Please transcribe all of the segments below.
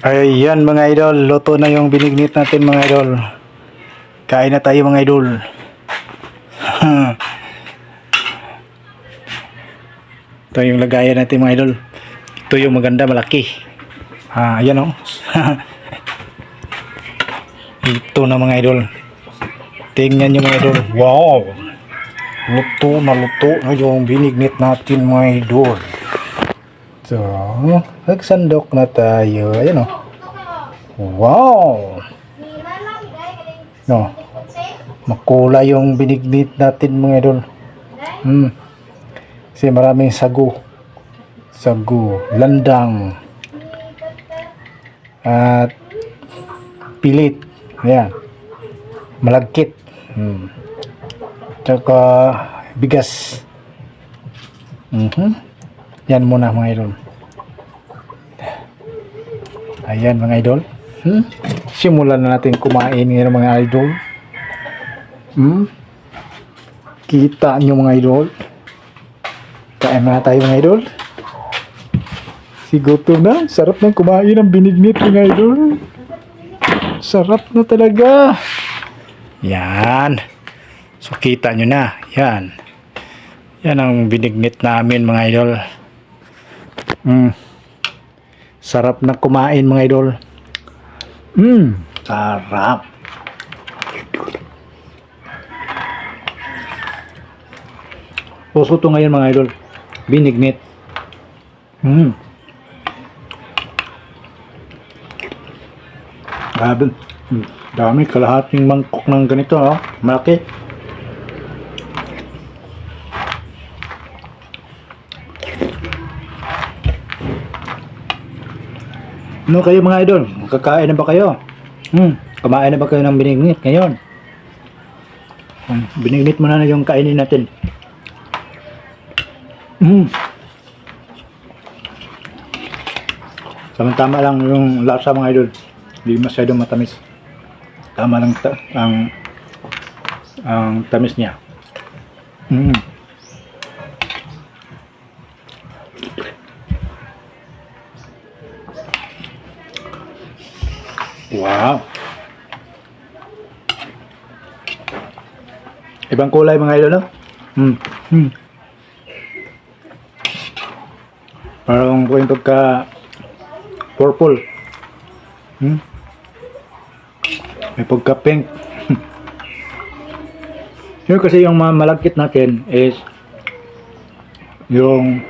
Ayan mga idol, luto na yung binignit natin mga idol. Kain na tayo mga idol. Ito yung lagayan natin mga idol. Ito yung maganda, malaki. Ah, ayan o. Ito na mga idol. Tingnan nyo mga idol. Wow! Luto na luto na yung binignit natin mga idol. So, nagsandok na tayo. Ayan o. Wow! No. Makula yung binignit natin mga idol. Hmm. Kasi maraming sago. Sago. Landang. At pilit. Ayan. Malagkit. Hmm. Tsaka bigas. Mhm. Yan muna mga idol. Ayan mga idol. Hmm? Simulan na natin kumain ngayon mga idol. Hmm? Kita nyo mga idol. Kain na tayo mga idol. Siguto na. Sarap ng kumain ng binignit mga idol. Sarap na talaga. Yan. So kita nyo na. Yan. Yan ang binignit namin mga idol. Mm. Sarap na kumain mga idol. Mm. Sarap. Puso to ngayon mga idol. Binignit. Mm. Grabe. Mm. Dami kalahating mangkok ng ganito. Oh. Malaki. Ano kayo mga idol? Kakain na ba kayo? Hmm, kumain na ba kayo ng binignit ngayon? Hmm, binignit muna na yung kainin natin. Hmm. Tama-tama lang yung lasa mga idol. Hindi masyadong matamis. Tama lang ta- ang ang tamis niya. Hmm. Wow. Ibang kulay mga idol, no? Hmm. Hmm. Parang po yung pagka purple. Hmm. May pagka pink. Yun kasi yung mga malagkit natin is yung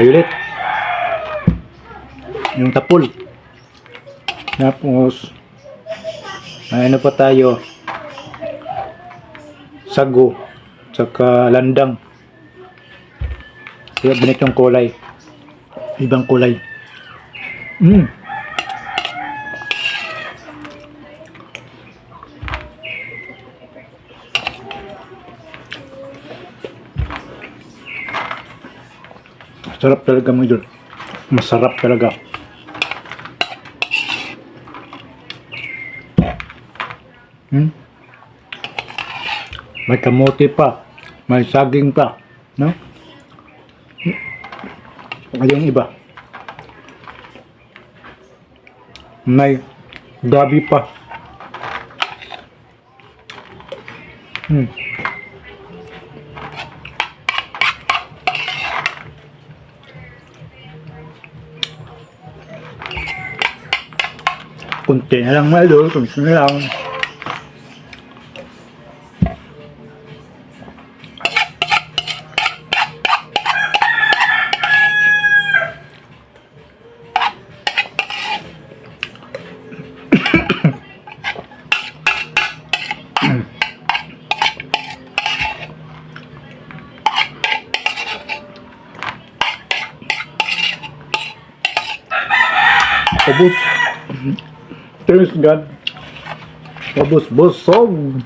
violet. Yung tapul. Tapos, ano pa tayo? Sago. Tsaka landang. Kaya ganitong kulay. Ibang kulay. Mm. Masarap talaga mga idol. Masarap talaga. Hmm? May kamote pa. May saging pa. No? Hmm? yung iba. May gabi pa. Hmm. Kunti na lang malo, kunti na lang. Ubus. Thanks God. Ubus busog.